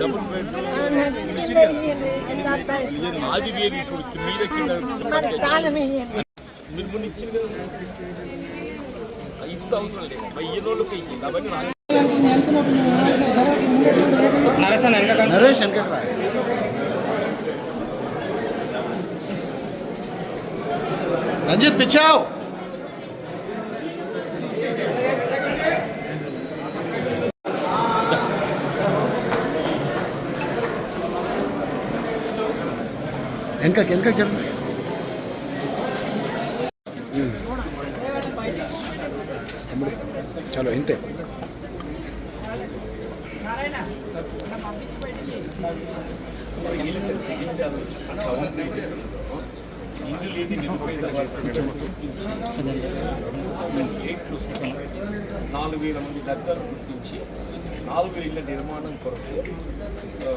Double వేరు ఇప్పుడు మీద కింద మీరు ఇచ్చింది కదా ఇస్తా అవసరం లేదు రోజులకి ఇచ్చింది అవన్నీ నరేష్ వెనక రంజిత్ పిచ్చావు. వెనకకి వెనకకి జరగండి తమ్ముడు, చలో ఇంతే ఇల్లు లేని నిరుపేదలు ఏట్లు నాలుగు వేల మంది దగ్గర గుర్తించి నాలుగు వేల ఇళ్ళ నిర్మాణం కొరకు ఆ,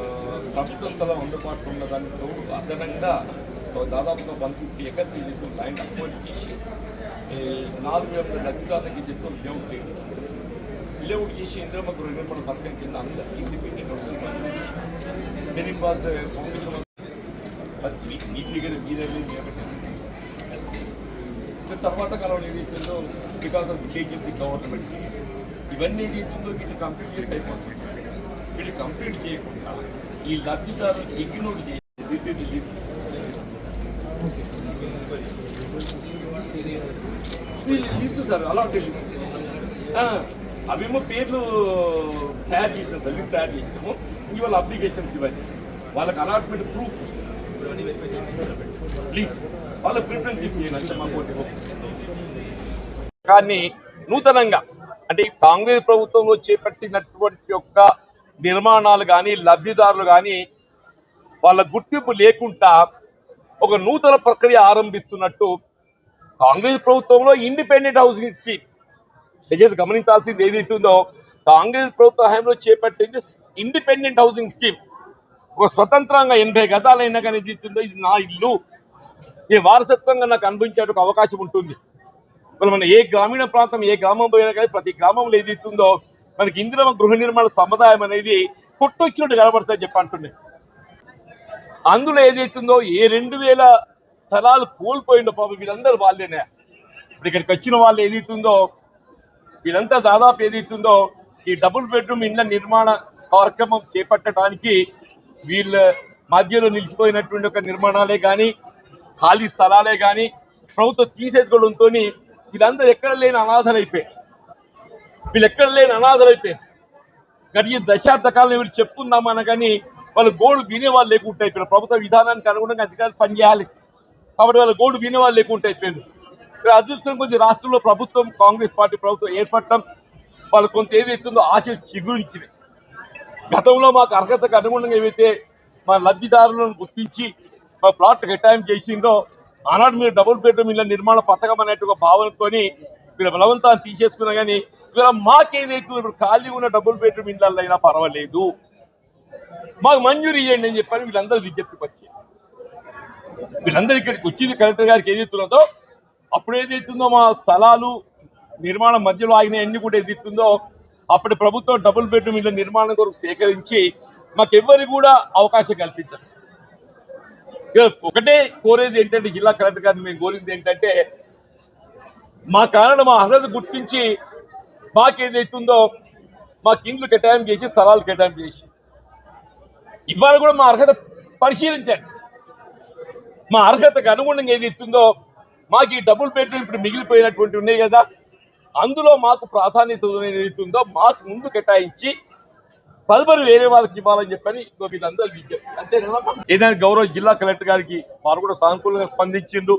ప్రభుత్వ స్థలం అందుబాటులో ఉన్నదానికి తోడు అదనంగా ఒక దాదాపుగా వన్ ఫిఫ్టీ ఎకర్స్ చేసి ల్యాండ్ అక్వైర్ చేసి నాలుగు వేల లక్షలకి చెప్పి లేఅవుట్ చేయడం లేఅవుట్ చేసి ఇంద్రమ్మ గృహ నిర్మాణ పథకం కింద అందరూ ఇండిపెండెంట్ దెన్ ఇట్ ఫౌండేషన్ అది మీ మీ ఫిగర్ మీరే తర్వాత కాలం ఏదైతుందో because of change in the government ఇవన్నీ ఏదైతుందో వీళ్ళు కంప్లీట్ చేసి అయిపోతుంది. వీళ్ళు కంప్లీట్ చేయకుండా ఈ లబ్ధిదారులు ఇగ్నోర్ చేసి this is the list list sir అలాంటి లిస్ట్ అవేమో పేర్లు తయారు చేసాం సార్ లిస్ట్ తయారు చేసాము ఇవాళ అప్లికేషన్స్ ఇవన్నీ వాళ్ళకి అలాట్మెంట్ ప్రూఫ్ ప్లీజ్ వాళ్ళ ప్రిఫరెన్స్ ఇప్పించండి అంతే మా కోటి కానీ నూతనంగా అంటే ఈ కాంగ్రెస్ ప్రభుత్వంలో చేపట్టినటువంటి యొక్క నిర్మాణాలు కానీ లబ్ధిదారులు కానీ వాళ్ళ గుర్తింపు లేకుండా ఒక నూతన ప్రక్రియ ఆరంభిస్తున్నట్టు కాంగ్రెస్ ప్రభుత్వంలో ఇండిపెండెంట్ హౌసింగ్ స్కీమ్. దయచేసి గమనించాల్సింది ఏదైతుందో కాంగ్రెస్ ప్రభుత్వ హయాంలో చేపట్టింది ఇండిపెండెంట్ హౌసింగ్ స్కీమ్. ఒక స్వతంత్రంగా ఎనభై గదాలైనా కానీ ఇది నా ఇల్లు. ఈ వారసత్వంగా నాకు అనుభవించే ఒక అవకాశం ఉంటుంది. మరి మన ఏ గ్రామీణ ప్రాంతం ఏ గ్రామం పోయినా కానీ ప్రతి గ్రామంలో ఏది ఇస్తుందో మనకి ఇందులో గృహ నిర్మాణ సముదాయం అనేది కొట్టొచ్చినట్టు కనబడుతుంది చెప్పి అంటున్నాయి అందులో ఏదైతుందో ఏ రెండు వేల స్థలాలు కోల్పోయిండో పాపం వీళ్ళందరూ వాళ్ళేనే. ఇప్పుడు ఇక్కడికి వచ్చిన వాళ్ళు ఏదైతుందో వీళ్ళంతా దాదాపు ఏదైతుందో ఈ డబుల్ బెడ్రూమ్ ఇండ్ల నిర్మాణ కార్యక్రమం చేపట్టడానికి వీళ్ళ మధ్యలో నిలిచిపోయినటువంటి ఒక నిర్మాణాలే కానీ ఖాళీ స్థలాలే కానీ ప్రభుత్వం తీసేసుకోవడంతో వీళ్ళందరూ ఎక్కడ లేని అనాథలు అయిపోయారు వీళ్ళు ఎక్కడ లేని అనాథలు అయిపోయారు గడిచిన దశాబ్ద కాలం వీళ్ళు చెప్పుకుందామన్న కానీ వాళ్ళు గోడు వినేవాళ్ళు లేకుండా అయిపోయారు ప్రభుత్వ విధానానికి అనుగుణంగా అధికారులు పనిచేయాలి. కాబట్టి వాళ్ళ గోడు వినేవాళ్ళు లేకుండా అయిపోయారు ఇక్కడ అదృష్టం కొంచెం రాష్ట్రంలో ప్రభుత్వం కాంగ్రెస్ పార్టీ ప్రభుత్వం ఏర్పడటం వాళ్ళు కొంత ఏదైతుందో ఆశ చిగురించింది గతంలో మాకు అర్హతకు అనుగుణంగా ఏవైతే మా లబ్ధిదారులను గుర్తించి మా ప్లాట్ కేటాయింపు చేసిందో ఆనాడు మీరు డబుల్ బెడ్రూమ్ ఇళ్ళ నిర్మాణ పథకం అనేటు ఒక భావనతోని మీరు బలవంతాన్ని తీసేసుకున్నా కానీ ఇవాళ మాకేదైతే ఇప్పుడు ఖాళీ ఉన్న డబుల్ బెడ్రూమ్ ఇళ్ళల్లో అయినా పర్వాలేదు. మాకు మంజూరు ఇవ్వండి అని చెప్పారు వీళ్ళందరూ విజ్ఞప్తికి వచ్చారు. వీళ్ళందరూ ఇక్కడికి వచ్చింది కలెక్టర్ గారికి ఏదైతున్నదో అప్పుడు ఏదైతుందో మా స్థలాలు నిర్మాణం మధ్యలో ఆగిన అన్ని కూడా ఏదైతుందో అప్పటి ప్రభుత్వం డబుల్ బెడ్రూమ్ ఇళ్ళ నిర్మాణం కొరకు సేకరించి మాకెవ్వరికి కూడా అవకాశం కల్పించారు. ఒకటే కోరేది ఏంటంటే జిల్లా కలెక్టర్ గారిని మేము కోరింది ఏంటంటే మా కారణం మా అర్హత గుర్తించి మాకేదైతుందో మాకు ఇండ్లు కేటాయింపు చేసి స్థలాలు కేటాయింపు చేసి. ఇవాళ కూడా మా అర్హత పరిశీలించండి. మా అర్హతకు అనుగుణంగా ఏది ఇస్తుందో మాకు ఈ డబుల్ బెడ్రూమ్ ఇప్పుడు మిగిలిపోయినటువంటి ఉన్నాయి కదా అందులో మాకు ప్రాధాన్యత ఏదైతుందో మాకు ముందు కేటాయించి తదుపరి వేరే వాళ్ళకి ఇవ్వాలని చెప్పని ఇంకో వీళ్ళందరూ విజ్ఞప్తి అంతే ఏదైనా గౌరవ జిల్లా కలెక్టర్ గారికి వారు కూడా సానుకూలంగా స్పందించిండు.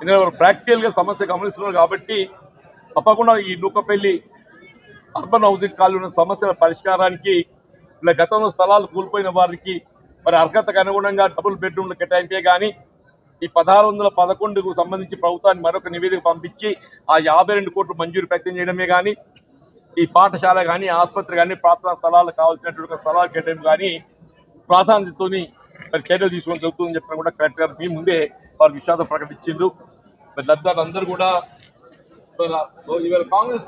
ఎందుకంటే ప్రాక్టికల్గా సమస్య గమనిస్తున్నారు కాబట్టి తప్పకుండా ఈ నూకపల్లి అర్బన్ హౌసింగ్ కాలనీ ఉన్న సమస్యల పరిష్కారానికి ఇలా గతంలో స్థలాలు కోల్పోయిన వారికి మరి అర్హతకు అనుగుణంగా డబుల్ బెడ్రూమ్లు కేటాయింపే కానీ ఈ పదహారు వందల పదకొండుకు సంబంధించి ప్రభుత్వాన్ని మరొక నివేదిక పంపించి ఆ యాభై రెండు కోట్లు మంజూరు ప్రయత్నం చేయడమే కానీ ఈ పాఠశాల కానీ ఆసుపత్రి కానీ ప్రార్థనా స్థలాలు కావాల్సినటువంటి స్థలాలు కేటాయింపు కానీ ప్రాధాన్యతతోని మరి చర్యలు తీసుకొని జరుగుతుందని చెప్పిన కూడా కలెక్టర్ గారు మీ ముందే వారు విషాదం ప్రకటించిండ్రు. మరి లబ్ధాలు అందరూ కూడా ఇవాళ కాంగ్రెస్